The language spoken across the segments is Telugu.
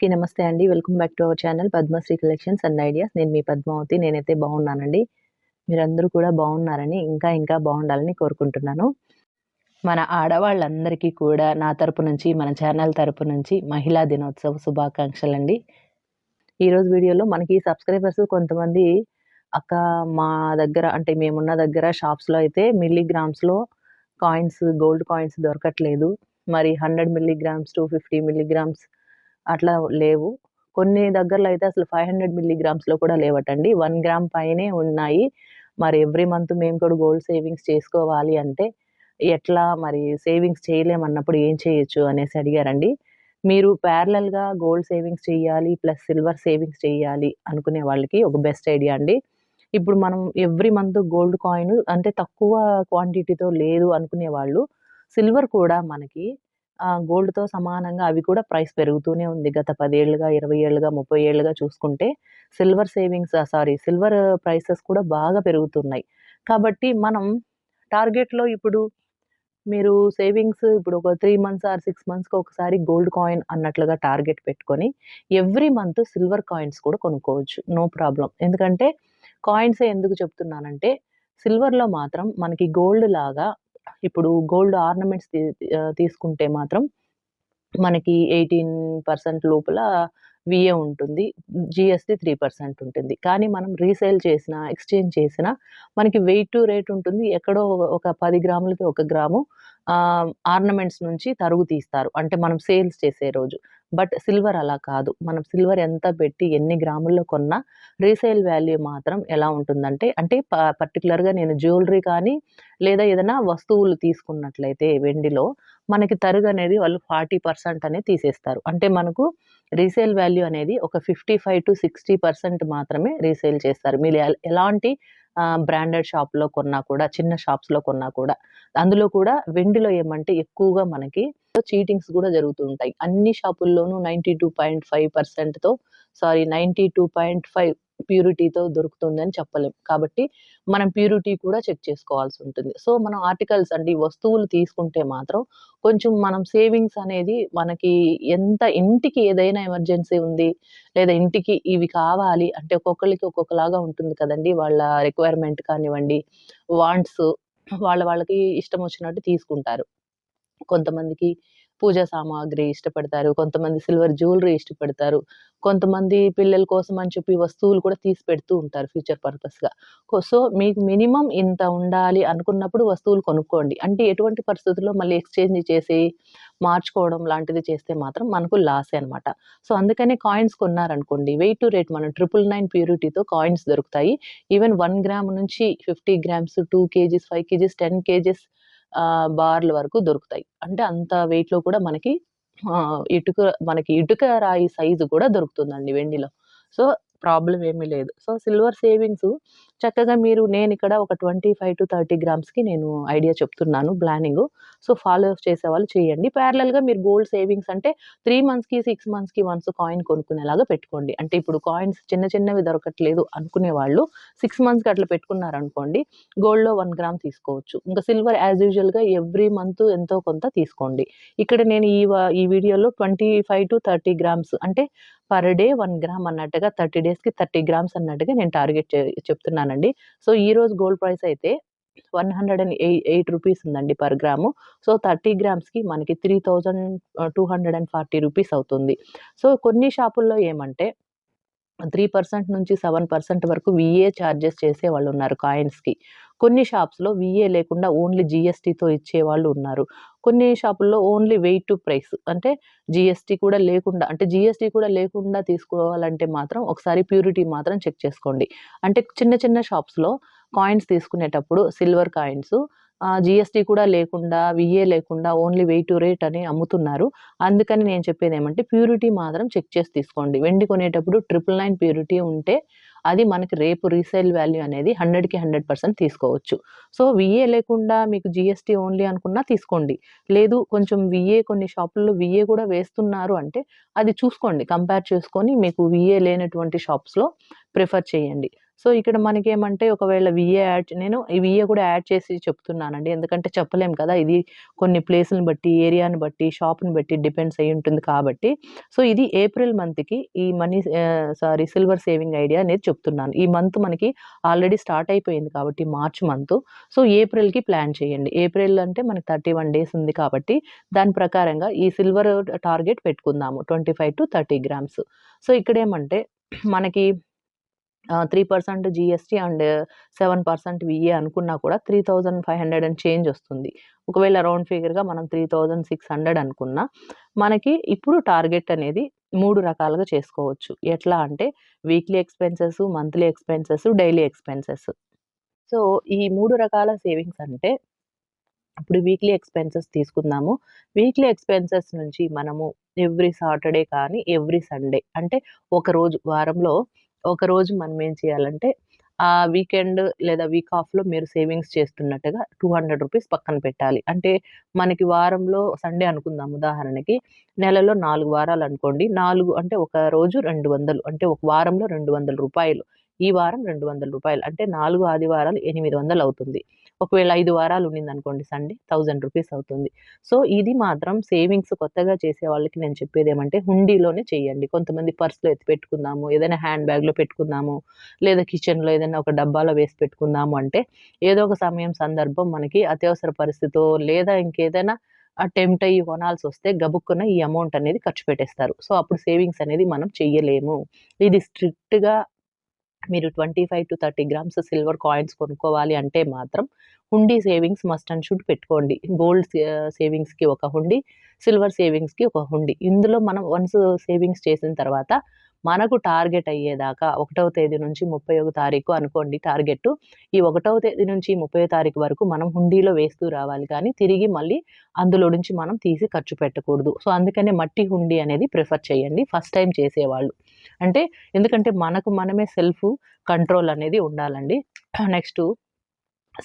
అందరికీ నమస్తే అండి. Welcome back to our channel Padmasri collections and ideas. నేను మీ పద్మావతి. నేనైతే బాగున్నానండి. మీరందరూ కూడా బాగున్నారని, ఇంకా ఇంకా బాగుండాలని కోరుకుంటున్నాను. మన ఆడవాళ్ళందరికీ కూడా నా తరపు నుంచి, మన ఛానల్ తరపు నుంచి మహిళా దినోత్సవ శుభాకాంక్షలండి. ఈరోజు వీడియోలో మనకి సబ్స్క్రైబర్స్ కొంతమంది అక్క మా దగ్గర అంటే మేమున్న దగ్గర షాప్స్‌లో అయితే మిల్లీగ్రామ్స్‌లో కాయిన్స్, గోల్డ్ కాయిన్స్ దొరకట్లేదు. మరి 100 మిల్లీగ్రామ్స్, 250 మిల్లీగ్రామ్స్ అట్లా లేవు. కొన్ని దగ్గరలో అయితే అసలు 500 మిల్లీగ్రామ్స్‌లో కూడా లేవటండి. వన్ గ్రామ్ పైనే ఉన్నాయి. మరి ఎవ్రీ మంత్ మేము కూడా గోల్డ్ సేవింగ్స్ చేసుకోవాలి అంటే ఎట్లా మరి సేవింగ్స్ చేయలేమన్నప్పుడు ఏం చేయొచ్చు అనేసి అడిగారండి. మీరు ప్యారలల్గా గోల్డ్ సేవింగ్స్ చేయాలి, ప్లస్ సిల్వర్ సేవింగ్స్ చేయాలి అనుకునే వాళ్ళకి ఒక బెస్ట్ ఐడియా అండి. ఇప్పుడు మనం ఎవ్రీ మంత్ గోల్డ్ కాయిన్ అంటే తక్కువ క్వాంటిటీతో లేదు అనుకునే వాళ్ళు సిల్వర్ కూడా మనకి గోల్డ్‌తో సమానంగా అవి కూడా ప్రైస్ పెరుగుతూనే ఉంది. గత పదేళ్ళుగా ఇరవై ఏళ్ళుగా ముప్పై ఏళ్ళుగా చూసుకుంటే silver savings sorry silver prices కూడా బాగా పెరుగుతున్నాయి. కాబట్టి మనం టార్గెట్‌లో ఇప్పుడు మీరు సేవింగ్స్ ఇప్పుడు ఒక త్రీ మంత్స్ ఆర్ సిక్స్ మంత్స్‌కి ఒకసారి గోల్డ్ కాయిన్ అన్నట్లుగా టార్గెట్ పెట్టుకొని ఎవ్రీ మంత్ సిల్వర్ కాయిన్స్ కూడా కొనుక్కోవచ్చు. నో ప్రాబ్లం ఎందుకంటే కాయిన్సే ఎందుకు చెప్తున్నానంటే సిల్వర్‌లో మాత్రం మనకి గోల్డ్ లాగా ఇప్పుడు గోల్డ్ ఆర్నమెంట్స్ తీ తీసుకుంటే మాత్రం మనకి 18% లోపల విఏ ఉంటుంది. జిఎస్టీ త్రీ పర్సెంట్ ఉంటుంది. కానీ మనం రీసేల్ చేసిన ఎక్స్‌చేంజ్ చేసిన మనకి వెయిట్ టు రేట్ ఉంటుంది. ఎక్కడో ఒక పది గ్రాములకి ఒక గ్రాము ఆర్నమెంట్స్ నుంచి తరుగు తీస్తారు. అంటే మనం సేల్స్ చేసే రోజు. బట్ సిల్వర్ అలా కాదు. మనం సిల్వర్ ఎంత పెట్టి ఎన్ని గ్రాముల్లో కొన్నా రీసేల్ వాల్యూ మాత్రం ఎలా ఉంటుందంటే అంటే పర్టికులర్గా నేను జ్యువెలరీ కానీ లేదా ఏదైనా వస్తువులు తీసుకున్నట్లయితే వెండిలో మనకి తరుగనేది వాళ్ళు 40% అనేది తీసేస్తారు. అంటే మనకు రీసేల్ వాల్యూ అనేది ఒక 55-60% మాత్రమే రీసేల్ చేస్తారు. మీరు ఎలాంటి బ్రాండెడ్ షాప్‌లో కొన్నా కూడా, చిన్న షాప్స్‌లో కొన్నా కూడా. అందులో కూడా వెండిలో ఏమంటే ఎక్కువగా మనకి చీటింగ్స్ కూడా జరుగుతూ ఉంటాయి. అన్ని షాపుల్లోనూ 92.5%తో సారీ 92.5 ప్యూరిటీతో దొరుకుతుందని చెప్పలేం. కాబట్టి మనం ప్యూరిటీ కూడా చెక్ చేసుకోవాల్సి ఉంటుంది. సో, మనం ఆర్టికల్స్ అంటే ఈ వస్తువులు తీసుకుంటే మాత్రం కొంచెం మనం సేవింగ్స్ అనేది మనకి ఎంత ఇంటికి ఏదైనా ఎమర్జెన్సీ ఉంది. లేదా ఇంటికి ఇవి కావాలి అంటే ఒక్కొక్కరికి ఒక్కొక్కలాగా ఉంటుంది కదండీ! వాళ్ళ రిక్వైర్మెంట్ కానివ్వండి, వాంట్స్ వాళ్ళ వాళ్ళకి ఇష్టం వచ్చినట్టు తీసుకుంటారు. కొంతమందికి పూజా సామాగ్రి ఇష్టపడతారు. కొంతమంది సిల్వర్ జ్యువెలరీ ఇష్టపడతారు. కొంతమంది పిల్లల కోసం అని చెప్పి వస్తువులు కూడా తీసి పెడుతూ ఉంటారు ఫ్యూచర్ పర్పస్‌గా. సో, మీకు మినిమమ్ ఇంత ఉండాలి అనుకున్నప్పుడు వస్తువులు కొనుక్కోండి. అంటే ఎటువంటి పరిస్థితుల్లో మళ్ళీ ఎక్స్‌చేంజ్ చేసి మార్చుకోవడం లాంటిది చేస్తే మాత్రం మనకు లాసే అనమాట. సో, అందుకనే కాయిన్స్ కొన్నారనుకోండి వెయిట్ టు రేట్ మనం 999 ప్యూరిటీతో కాయిన్స్ దొరుకుతాయి. ఈవెన్ వన్ గ్రామ్ నుంచి 50 grams, two kgs, five kgs, 10 kgs బార్‌ల వరకు దొరుకుతాయి. అంటే అంత వెయిట్‌లో కూడా మనకి ఇటుక మనకి ఇటుక రాయి సైజు కూడా దొరుకుతుందండి వెండిలో. సో, ప్రాబ్లం ఏమీ లేదు. సో, సిల్వర్ సేవింగ్స్ చక్కగా మీరు నేను ఇక్కడ ఒక 25-30 గ్రామ్స్‌కి నేను ఐడియా చెప్తున్నాను ప్లానింగ్ సో, ఫాలో చేసే వాళ్ళు చేయండి. ప్యారలల్గా మీరు గోల్డ్ సేవింగ్స్ అంటే త్రీ మంత్స్‌కి, సిక్స్ మంత్స్‌కి వన్స్ కాయిన్ కొనుక్కునేలాగా పెట్టుకోండి. అంటే ఇప్పుడు కాయిన్స్ చిన్న చిన్నవి దొరకట్లేదు అనుకునే వాళ్ళు సిక్స్ మంత్స్‌కి అట్లా పెట్టుకున్నారనుకోండి గోల్డ్‌లో వన్ గ్రామ్ తీసుకోవచ్చు. ఇంకా సిల్వర్ యాజ్ యూజువల్‌గా ఎవ్రీ మంత్ ఎంతో కొంత తీసుకోండి. ఇక్కడ నేను ఈ వ ఈ వీడియోలో 25-30 గ్రామ్స్ అంటే పర్ డే వన్ గ్రామ్ అన్నట్టుగా 30 డేస్‌కి 30 గ్రామ్స్ అన్నట్టుగా నేను టార్గెట్ చెప్తున్నాను చెప్తున్నానండి. సో ఈరోజు గోల్డ్ ప్రైస్ అయితే one hundred and eight rupees ఉందండి పర్ గ్రాము. సో థర్టీ గ్రామ్స్కి మనకి three thousand two hundred and forty rupees అవుతుంది. సో కొన్ని షాపుల్లో ఏమంటే త్రీ పర్సెంట్ నుంచి సెవెన్ పర్సెంట్ వరకు విఏ చార్జెస్ చేసే వాళ్ళు ఉన్నారు కాయిన్స్కి. కొన్ని షాప్స్‌లో విఏ లేకుండా ఓన్లీ జీఎస్టీతో ఇచ్చేవాళ్ళు ఉన్నారు. కొన్ని షాపుల్లో ఓన్లీ వెయిట్ టు ప్రైస్ అంటే జీఎస్టీ కూడా లేకుండా అంటే జీఎస్టీ కూడా లేకుండా తీసుకోవాలంటే మాత్రం ఒకసారి ప్యూరిటీ మాత్రం చెక్ చేసుకోండి. అంటే చిన్న చిన్న షాప్స్‌లో కాయిన్స్ తీసుకునేటప్పుడు సిల్వర్ కాయిన్స్ జిఎస్టీ కూడా లేకుండా, విఏ లేకుండా ఓన్లీ వెయిట్ టు రేట్ అని అమ్ముతున్నారు. అందుకని నేను చెప్పేది ఏమంటే ప్యూరిటీ మాత్రం చెక్ చేసి తీసుకోండి. వెండి కొనేటప్పుడు 999 ప్యూరిటీ ఉంటే అది మనకి రేపు రీసేల్ వాల్యూ అనేది 100కి 100% తీసుకోవచ్చు. సో, విఏ లేకుండా మీకు జిఎస్టీ ఓన్లీ అనుకున్నా తీసుకోండి. లేదు కొంచెం విఏ కొన్ని షాపుల్లో విఏ కూడా వేస్తున్నారు అంటే అది చూసుకోండి. కంపేర్ చేసుకొని మీకు విఏ లేనటువంటి షాప్స్‌లో ప్రిఫర్ చేయండి. సో, ఇక్కడ మనకి ఏమంటే ఒకవేళ విఏ యాడ్ నేను ఈ విఏ కూడా యాడ్ చేసి చెప్తున్నానండి. ఎందుకంటే చెప్పలేం కదా! ఇది కొన్ని ప్లేసులను బట్టి, ఏరియాని బట్టి, షాప్‌ని బట్టి డిపెండ్స్ అయ్యి ఉంటుంది కాబట్టి, సో, ఇది ఏప్రిల్ మంత్‌కి ఈ money sorry silver saving idea అనేది చెప్తున్నాను. ఈ మంత్ మనకి ఆల్రెడీ స్టార్ట్ అయిపోయింది కాబట్టి మార్చ్ మంత్ సో, ఏప్రిల్‌కి ప్లాన్ చేయండి. ఏప్రిల్ అంటే మనకి 31 డేస్ ఉంది కాబట్టి, దాని ప్రకారంగా ఈ సిల్వర్ టార్గెట్ పెట్టుకుందాము. 25-30 గ్రామ్స్. సో, ఇక్కడేమంటే మనకి ఆహ్, 3% GST and seven percent VA అనుకున్నా కూడా 3500 అండ్ చేంజ్ వస్తుంది. ఒకవేళ రౌండ్ ఫిగర్‌గా మనం 3600 అనుకున్నా, మనకి ఇప్పుడు టార్గెట్ అనేది మూడు రకాలుగా చేసుకోవచ్చు. ఎట్లా అంటే weekly expenses, monthly expenses, daily expenses. So, ఈ మూడు రకాల సేవింగ్స్ అంటే ఇప్పుడు వీక్లీ ఎక్స్‌పెన్సెస్ తీసుకుందాము. వీక్లీ ఎక్స్‌పెన్సెస్ నుంచి మనము ఎవ్రీ సాటర్‌డే కానీ, ఎవ్రీ సండే అంటే ఒక రోజు వారంలో ఒకరోజు మనం ఏం చేయాలంటే ఆ వీకెండ్ లేదా వీక్ ఆఫ్‌లో మీరు సేవింగ్స్ చేస్తున్నట్టుగా టూ హండ్రెడ్ రూపీస్ పక్కన పెట్టాలి. అంటే మనకి వారంలో సండే అనుకుందాం ఉదాహరణకి. నెలలో నాలుగు వారాలు అనుకోండి నాలుగు అంటే ఒక రోజు 200 అంటే ఒక వారంలో రెండు వందల రూపాయలు ఈ వారం రెండు వందల రూపాయలు అంటే నాలుగు ఆదివారాలు 800 అవుతుంది. ఒకవేళ ఐదు వారాలు ఉండిందనుకోండి సండే థౌజండ్ రూపీస్ అవుతుంది. సో, ఇది మాత్రం సేవింగ్స్ కొత్తగా చేసే వాళ్ళకి నేను చెప్పేదేమంటే హుండీలోనే చేయండి. కొంతమంది పర్స్‌లో ఎత్తి పెట్టుకుందాము, ఏదైనా హ్యాండ్ బ్యాగ్‌లో పెట్టుకుందాము, లేదా కిచెన్‌లో ఏదైనా ఒక డబ్బాలో వేసి పెట్టుకుందాము అంటే, ఏదో ఒక సమయం, సందర్భం మనకి అత్యవసర పరిస్థితో లేదా ఇంకేదైనా అటెంప్ట్ అయ్యి కొనాల్సి వస్తే గబుక్కున ఈ అమౌంట్ అనేది ఖర్చు పెట్టేస్తారు. సో, అప్పుడు సేవింగ్స్ అనేది మనం చెయ్యలేము. ఇది స్ట్రిక్ట్‌గా మీరు 25-30 గ్రామ్స్ సిల్వర్ కాయిన్స్ కొనుక్కోవాలి అంటే మాత్రం హుండీ సేవింగ్స్ మస్ట్ అండ్ షుడ్ పెట్టుకోండి. గోల్డ్ సేవింగ్స్‌కి ఒక హుండీ, సిల్వర్ సేవింగ్స్‌కి ఒక హుండీ. ఇందులో మనం వన్స్ సేవింగ్స్ చేసిన తర్వాత మనకు టార్గెట్ అయ్యేదాకా ఒకటవ తేదీ నుంచి 31 తారీఖు అనుకోండి టార్గెట్ ఈ ఒకటవ తేదీ నుంచి 30 తారీఖు వరకు మనం హుండీలో వేస్తూ రావాలి కానీ, తిరిగి మళ్ళీ అందులో నుంచి మనం తీసి ఖర్చు పెట్టకూడదు. సో, అందుకనే మట్టి హుండీ అనేది ప్రిఫర్ చేయండి ఫస్ట్ టైం చేసేవాళ్ళు. అంటే ఎందుకంటే మనకు మనమే సెల్ఫ్ కంట్రోల్ అనేది ఉండాలండి. నెక్స్ట్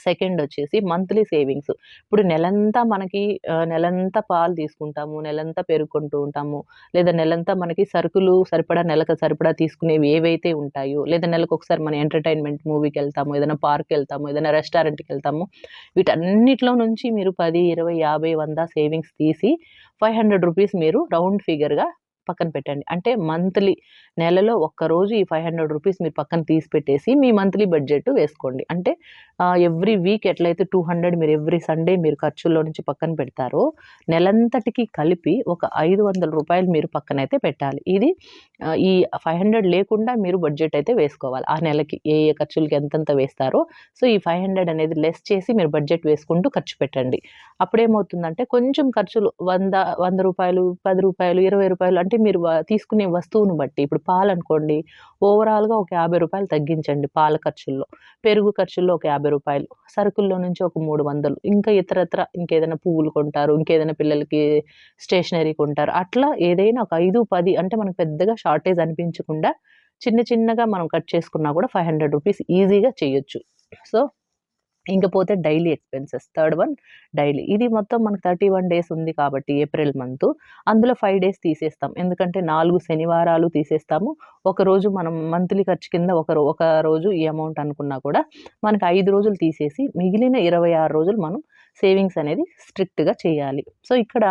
సెకండ్ వచ్చేసి మంత్లీ సేవింగ్స్. ఇప్పుడు నెలంతా మనకి నెలంతా పాలు తీసుకుంటాము, నెలంతా పెరుగుకుంటూ ఉంటాము, లేదా నెలంతా మనకి సరుకులు సరిపడా నెలకు సరిపడా తీసుకునేవి ఏవైతే ఉంటాయో, లేదా నెలకొకసారి మన ఎంటర్‌టైన్‌మెంట్ మూవీకి వెళ్తాము ఏదైనా పార్క్‌కెళ్తాము, ఏదైనా రెస్టారెంట్కి వెళ్తాము వీటన్నిటిలో నుంచి మీరు పది ఇరవై యాభై వంద సేవింగ్స్ తీసి ఫైవ్ హండ్రెడ్ రూపీస్ మీరు రౌండ్ ఫిగర్‌గా పక్కన పెట్టండి. అంటే మంత్లీ నెలలో ఒక్కరోజు ఈ రూ. 500 మీరు పక్కన తీసి పెట్టేసి మీ మంత్లీ బడ్జెట్ వేసుకోండి. అంటే ఎవ్రీ వీక్ ఎట్లయితే 200 మీరు ఎవ్రీ సండే మీరు ఖర్చుల్లో నుంచి పక్కన పెడతారో, నెలంతటికి కలిపి ఒక ఐదు వందల రూపాయలు మీరు పక్కనైతే పెట్టాలి. ఇది ఈ ఫైవ్ హండ్రెడ్ లేకుండా మీరు బడ్జెట్ అయితే వేసుకోవాలి. ఆ నెలకి ఏ ఏ ఖర్చులకి ఎంతెంత వేస్తారో, సో, ఈ 500 అనేది లెస్ చేసి మీరు బడ్జెట్ వేసుకుంటూ ఖర్చు పెట్టండి. అప్పుడేమవుతుందంటే కొంచెం ఖర్చులు వంద వంద రూపాయలు పది రూపాయలు ఇరవై రూపాయలు అంటే మీరు తీసుకునే వస్తువును బట్టి ఇప్పుడు పాలు అనుకోండి ఓవరాల్‌గా ఒక యాభై రూపాయలు తగ్గించండి పాల ఖర్చుల్లో. పెరుగు ఖర్చుల్లో ఒక యాభై యాభై రూపాయలు సరుకుల్లో నుంచి ఒక 300 ఇంకా ఇతరత్ర ఇంకేదైనా పువ్వులు కొంటారు, ఇంకేదైనా పిల్లలకి స్టేషనరీ కొంటారు. అట్లా ఏదైనా ఒక 5, 10 అంటే మనకు పెద్దగా షార్టేజ్ అనిపించకుండా చిన్న చిన్నగా మనం కట్ చేసుకున్నా కూడా ఫైవ్ హండ్రెడ్ రూపీస్ ఈజీగా చేయొచ్చు. సో, ఇంకపోతే daily expenses third one daily. ఇది మొత్తం మనకు 31 డేస్ ఉంది కాబట్టి ఏప్రిల్ మంత్ అందులో ఫైవ్ డేస్ తీసేస్తాం. ఎందుకంటే నాలుగు శనివారాలు తీసేస్తాము. ఒకరోజు మనం మంత్లీ ఖర్చు కింద ఒక ఒక రోజు ఈ అమౌంట్ అనుకున్నా కూడా మనకి ఐదు రోజులు తీసేసి మిగిలిన 26 రోజులు మనం సేవింగ్స్ అనేది స్ట్రిక్ట్‌గా చేయాలి. సో, ఇక్కడ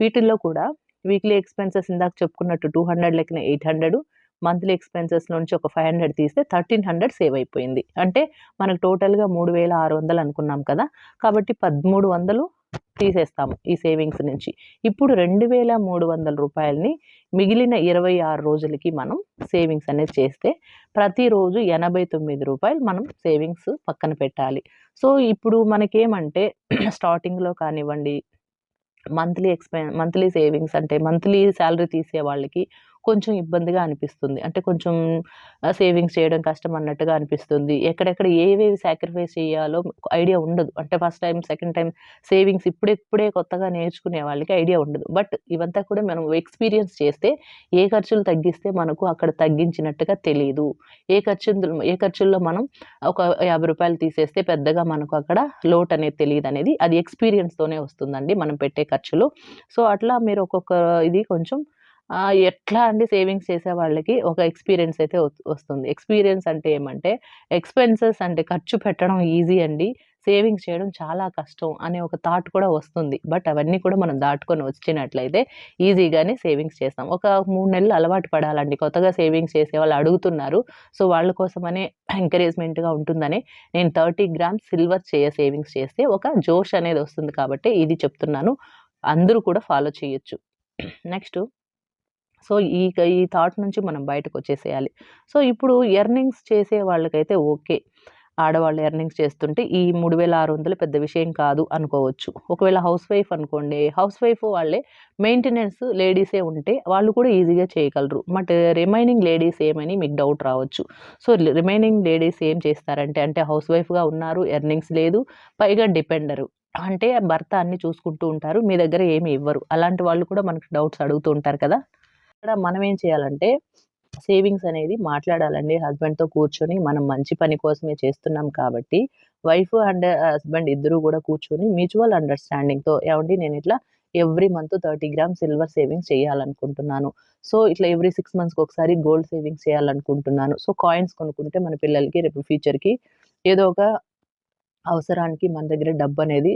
వీటిల్లో కూడా వీక్లీ ఎక్స్‌పెన్సెస్ ఇందాక చెప్పుకున్నట్టు 200 లెక్కన 800 మంత్లీ ఎక్స్‌పెన్సెస్ నుంచి ఒక 500 తీస్తే 1300 సేవ్ అయిపోయింది. అంటే మనకు టోటల్‌గా 3600 అనుకున్నాం కదా! కాబట్టి 1300 తీసేస్తాము ఈ సేవింగ్స్ నుంచి. ఇప్పుడు రెండు వేల మూడు వందల రూపాయలని మిగిలిన 26 రోజులకి మనం సేవింగ్స్ అనేది చేస్తే ప్రతిరోజు ఎనభై తొమ్మిది రూపాయలు మనం సేవింగ్స్ పక్కన పెట్టాలి. సో, ఇప్పుడు మనకేమంటే స్టార్టింగ్‌లో కానివ్వండి, మంత్లీ ఎక్స్పెన్ మంత్లీ సేవింగ్స్ అంటే మంత్లీ శాలరీ తీసే వాళ్ళకి కొంచెం ఇబ్బందిగా అనిపిస్తుంది. అంటే కొంచెం సేవింగ్స్ చేయడం కష్టం అన్నట్టుగా అనిపిస్తుంది. ఎక్కడెక్కడ ఏవేవి సాక్రిఫైస్ చేయాలో ఐడియా ఉండదు. అంటే first time second time savings ఇప్పుడిప్పుడే కొత్తగా నేర్చుకునే వాళ్ళకి ఐడియా ఉండదు. బట్ ఇవంతా కూడా మనం ఎక్స్‌పీరియన్స్ చేస్తే ఏ ఖర్చులు తగ్గిస్తే మనకు అక్కడ తగ్గించినట్టుగా తెలియదు ఏ ఖర్చు ఏ ఖర్చుల్లో మనం ఒక యాభై రూపాయలు తీసేస్తే పెద్దగా మనకు అక్కడ లోట్ అనేది తెలియదు అనేది అది ఎక్స్‌పీరియన్స్‌తోనే వస్తుందండి మనం పెట్టే ఖర్చులు. సో, అట్లా మీరు ఒక్కొక్క ఇది కొంచెం ఎట్లా అండి సేవింగ్స్ చేసే వాళ్ళకి ఒక ఎక్స్‌పీరియన్స్ అయితే వస్తుంది. ఎక్స్‌పీరియన్స్ అంటే ఏమంటే, ఎక్స్‌పెన్సెస్ అంటే ఖర్చు పెట్టడం ఈజీ అండి. సేవింగ్స్ చేయడం చాలా కష్టం అనే ఒక థాట్ కూడా వస్తుంది. బట్ అవన్నీ కూడా మనం దాటుకొని వచ్చినట్లయితే ఈజీగానే సేవింగ్స్ చేస్తాం. ఒక మూడు నెలలు అలవాటు పడాలండి. కొత్తగా సేవింగ్స్ చేసే వాళ్ళు అడుగుతున్నారు. సో, వాళ్ళ కోసమనే ఎంకరేజ్‌మెంట్‌గా ఉంటుందని నేను 30 గ్రామ్స్ సిల్వర్ చేయ సేవింగ్స్ చేస్తే ఒక జోష్ అనేది వస్తుంది కాబట్టి ఇది చెప్తున్నాను. అందరూ కూడా ఫాలో చేయొచ్చు. నెక్స్ట్ సో, ఈ క ఈ థాట్ నుంచి మనం బయటకొచ్చేసేయాలి. సో, ఇప్పుడు ఎర్నింగ్స్ చేసే వాళ్ళకైతే ఓకే. ఆడవాళ్ళు ఎర్నింగ్స్ చేస్తుంటే ఈ 3600 పెద్ద విషయం కాదు అనుకోవచ్చు. ఒకవేళ హౌస్ వైఫ్ అనుకోండి, హౌస్ వైఫ్ వాళ్ళే మెయింటెనెన్స్ లేడీసే ఉంటే వాళ్ళు కూడా ఈజీగా చేయగలరు. బట్ రిమైనింగ్ లేడీస్ ఏమని మీకు డౌట్ రావచ్చు. సో, రిమైనింగ్ లేడీస్ ఏం చేస్తారంటే, అంటే హౌస్ వైఫ్‌గా ఉన్నారు, ఎర్నింగ్స్ లేదు, పైగా డిపెండరు. అంటే భర్త అన్ని చూసుకుంటూ ఉంటారు. మీ దగ్గర ఏమి ఇవ్వరు. అలాంటి వాళ్ళు కూడా మనకు డౌట్స్ అడుగుతూ ఉంటారు కదా! ఇక్కడ మనం ఏం చేయాలంటే, సేవింగ్స్ అనేది మాట్లాడాలండి హస్బెండ్‌తో కూర్చొని మనం మంచి పని కోసమే చేస్తున్నాం కాబట్టి, వైఫ్ అండ్ హస్బెండ్ ఇద్దరు కూడా కూర్చొని మ్యూచువల్ అండర్‌స్టాండింగ్‌తో నేను ఇట్లా every month thirty gram silver savings చేయాలనుకుంటున్నాను. సో, ఇట్లా ఎవ్రీ సిక్స్ మంత్స్‌కి ఒకసారి గోల్డ్ సేవింగ్స్ చేయాలనుకుంటున్నాను. సో, కాయిన్స్ కొనుక్కుంటే మన పిల్లలకి రేపు ఫ్యూచర్‌కి ఏదో ఒక అవసరానికి మన దగ్గర డబ్బు అనేది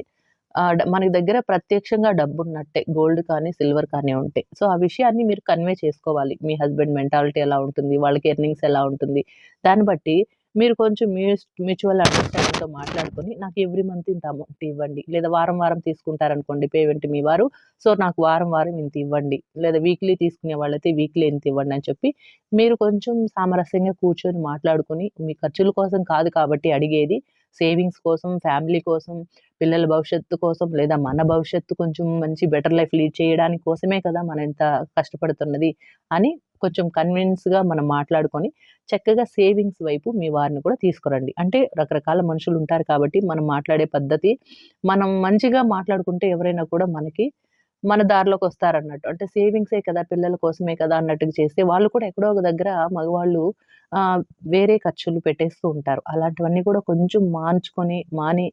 మన దగ్గర ప్రత్యక్షంగా డబ్బున్నట్టే. గోల్డ్ కానీ, సిల్వర్ కానీ ఉంటే. సో, ఆ విషయాన్ని మీరు కన్వే చేసుకోవాలి. మీ హస్బెండ్ మెంటాలిటీ ఎలా ఉంటుంది? వాళ్ళకి ఎర్నింగ్స్ ఎలా ఉంటుంది? దాన్ని బట్టి మీరు కొంచెం మ్యూస్ మ్యూచువల్ అండర్‌స్టాండింగ్‌తో మాట్లాడుకొని నాకు ఎవ్రీ మంత్ ఇంత అమౌంట్ ఇవ్వండి. లేదా వారం, వారం తీసుకుంటారనుకోండి పేమెంట్ మీ వారు. సో, నాకు వారం, వారం ఇంత ఇవ్వండి. లేదా వీక్లీ తీసుకునే వాళ్ళైతే వీక్లీ ఇంత ఇవ్వండి అని చెప్పి మీరు కొంచెం సామరస్యంగా కూర్చొని మాట్లాడుకొని మీ ఖర్చుల కోసం కాదు కాబట్టి అడిగేది. సేవింగ్స్ కోసం, ఫ్యామిలీ కోసం, పిల్లల భవిష్యత్తు కోసం లేదా మన భవిష్యత్తు కొంచెం మంచి బెటర్ లైఫ్ లీడ్ చేయడానికి కోసమే కదా మనం ఇంత కష్టపడుతున్నది అని కొంచెం కన్విన్స్‌గా మనం మాట్లాడుకొని చక్కగా సేవింగ్స్ వైపు మీ వారిని కూడా తీసుకురండి. అంటే రకరకాల మనుషులు ఉంటారు కాబట్టి మనం మాట్లాడే పద్ధతి మనం మంచిగా మాట్లాడుకుంటే ఎవరైనా కూడా మనకి మన దారిలోకి వస్తారన్నట్టు అంటే సేవింగ్సే కదా! పిల్లల కోసమే కదా! అన్నట్టుగా చేస్తే వాళ్ళు కూడా ఎక్కడో ఒక దగ్గర మగవాళ్ళు వేరే ఖర్చులు పెట్టేస్తూ ఉంటారు. అలాంటివన్నీ కూడా కొంచెం మార్చుకొని మాని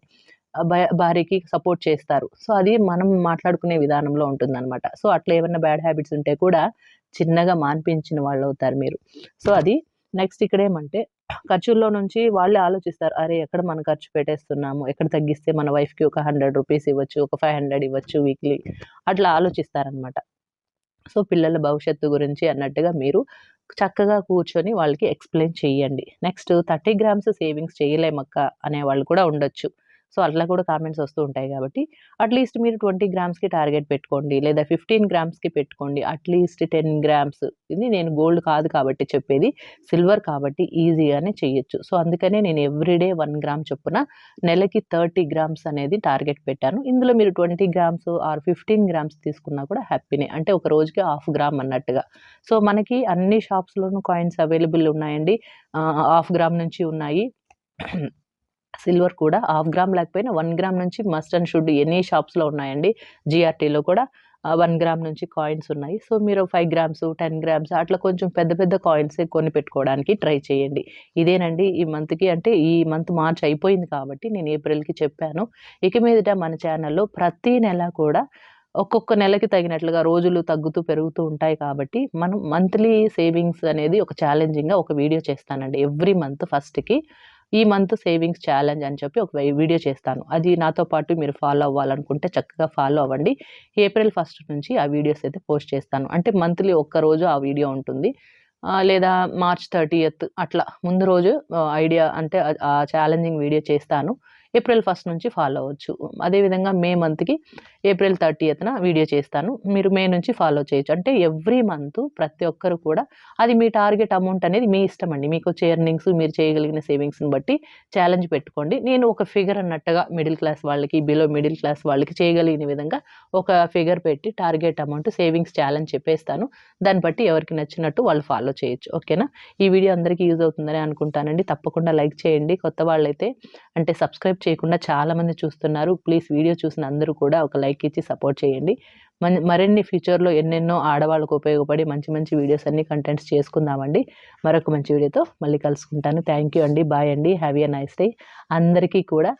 భార్యకి సపోర్ట్ చేస్తారు. సో, అది మనం మాట్లాడుకునే విధానంలో ఉంటుందనమాట. సో, అట్లా ఏమైనా బ్యాడ్ హ్యాబిట్స్ ఉంటే కూడా చిన్నగా మాన్పించిన వాళ్ళు అవుతారు మీరు. సో, అది నెక్స్ట్ ఇక్కడేమంటే ఖర్చుల్లో నుంచి వాళ్ళే ఆలోచిస్తారు. అరే! ఎక్కడ మనం ఖర్చు పెట్టేస్తున్నాము. ఎక్కడ తగ్గిస్తే మన వైఫ్‌కి ఒక 100 రూపీస్ ఇవ్వచ్చు. ఒక 500 ఇవ్వచ్చు వీక్లీ. అట్లా ఆలోచిస్తారనమాట. సో, పిల్లల భవిష్యత్తు గురించి అన్నట్టుగా మీరు చక్కగా కూర్చొని వాళ్ళకి ఎక్స్‌ప్లెయిన్ చేయండి. నెక్స్ట్ 30 గ్రామ్స్ సేవింగ్స్ చేయలేమక్క అనేవాళ్ళు కూడా ఉండొచ్చు. సో, అట్లా కూడా కామెంట్స్ వస్తూ ఉంటాయి కాబట్టి అట్‌లీస్ట్ మీరు 20 గ్రామ్స్‌కి టార్గెట్ పెట్టుకోండి. లేదా 15 గ్రామ్స్‌కి పెట్టుకోండి. అట్‌లీస్ట్ 10 గ్రామ్స్ ఇది నేను గోల్డ్ కాదు కాబట్టి చెప్పేది. సిల్వర్ కాబట్టి ఈజీగానే చేయొచ్చు. సో, అందుకనే నేను ఎవ్రీడే వన్ గ్రామ్ చొప్పున నెలకి 30 గ్రామ్స్ అనేది టార్గెట్ పెట్టాను. ఇందులో మీరు 20 గ్రామ్స్ ఆర్ 15 గ్రామ్స్ తీసుకున్నా కూడా హ్యాపీనే. అంటే ఒక రోజుకి హాఫ్ గ్రామ్ అన్నట్టుగా. సో, మనకి అన్ని షాప్స్‌లోనూ కాయిన్స్ అవైలబుల్ ఉన్నాయండి. హాఫ్ గ్రామ్ నుంచి ఉన్నాయి. సిల్వర్ కూడా హాఫ్ గ్రామ్ లేకపోయినా వన్ గ్రామ్ నుంచి మస్ట్ అండ్ షుడ్ ఎనీ షాప్స్‌లో ఉన్నాయండి. జీఆర్‌టీలో కూడా వన్ గ్రామ్ నుంచి కాయిన్స్ ఉన్నాయి. సో, మీరు ఫైవ్ గ్రామ్స్, 10 గ్రామ్స్ అట్లా కొంచెం పెద్ద పెద్ద కాయిన్సే కొని పెట్టుకోవడానికి ట్రై చేయండి. ఇదేనండి ఈ మంత్‌కి అంటే ఈ మంత్ మార్చ్ అయిపోయింది కాబట్టి నేను ఏప్రిల్‌కి చెప్పాను. ఇక మీదట మన ఛానల్లో ప్రతి నెల కూడా ఒక్కొక్క నెలకి తగినట్లుగా రోజులు తగ్గుతూ, పెరుగుతూ ఉంటాయి కాబట్టి మనం మంత్లీ సేవింగ్స్ అనేది ఒక ఛాలెంజింగ్‌గా ఒక వీడియో చేస్తానండి. ఎవ్రీ మంత్ ఫస్ట్‌కి ఈ మంత్ సేవింగ్స్ ఛాలెంజ్ అని చెప్పి ఒక వీడియో చేస్తాను. అది నాతో పాటు మీరు ఫాలో అవ్వాలనుకుంటే చక్కగా ఫాలో అవ్వండి. ఏప్రిల్ ఫస్ట్ నుంచి ఆ వీడియోస్ అయితే పోస్ట్ చేస్తాను. అంటే మంత్లీ ఒక్కరోజు ఆ వీడియో ఉంటుంది. లేదా మార్చ్ 30థ్ అట్లా ముందు రోజు ఐడియా అంటే ఆ ఛాలెంజింగ్ వీడియో చేస్తాను. ఏప్రిల్ ఫస్ట్ నుంచి ఫాలో అవ్వచ్చు. అదేవిధంగా మే మంత్‌కి ఏప్రిల్ 30థ్‌న వీడియో చేస్తాను. మీరు మే నుంచి ఫాలో చేయొచ్చు. అంటే ఎవ్రీ మంత్ ప్రతి ఒక్కరు కూడా అది మీ టార్గెట్ అమౌంట్ అనేది మీ ఇష్టం అండి మీకు వచ్చే ఎర్నింగ్స్ మీరు చేయగలిగిన సేవింగ్స్‌ని బట్టి ఛాలెంజ్ పెట్టుకోండి. నేను ఒక ఫిగర్ అన్నట్టుగా మిడిల్ క్లాస్ వాళ్ళకి, బిలో మిడిల్ క్లాస్ వాళ్ళకి చేయగలిగిన విధంగా ఒక ఫిగర్ పెట్టి టార్గెట్ అమౌంట్ సేవింగ్స్ ఛాలెంజ్ చెప్పేస్తాను. దాన్ని బట్టి ఎవరికి నచ్చినట్టు వాళ్ళు ఫాలో చేయొచ్చు. ఓకేనా? ఈ వీడియో అందరికీ యూజ్ అవుతుందని అనుకుంటానండి. తప్పకుండా లైక్ చేయండి. కొత్త వాళ్ళైతే అంటే సబ్స్క్రైబ్ చేయకుండా చాలామంది చూస్తున్నారు. ప్లీజ్ వీడియో చూసిన అందరూ కూడా ఒక లైక్ ఇచ్చి సపోర్ట్ చేయండి. మన్ మరిన్ని ఫ్యూచర్‌లో ఎన్నెన్నో ఆడవాళ్ళకు ఉపయోగపడి మంచి మంచి వీడియోస్ అన్ని కంటెంట్స్ చేసుకుందామండి. మరొక మంచి వీడియోతో మళ్ళీ కలుసుకుంటాను. థ్యాంక్ యూ అండి. బాయ్ అండి. Have a nice day. అందరికీ కూడా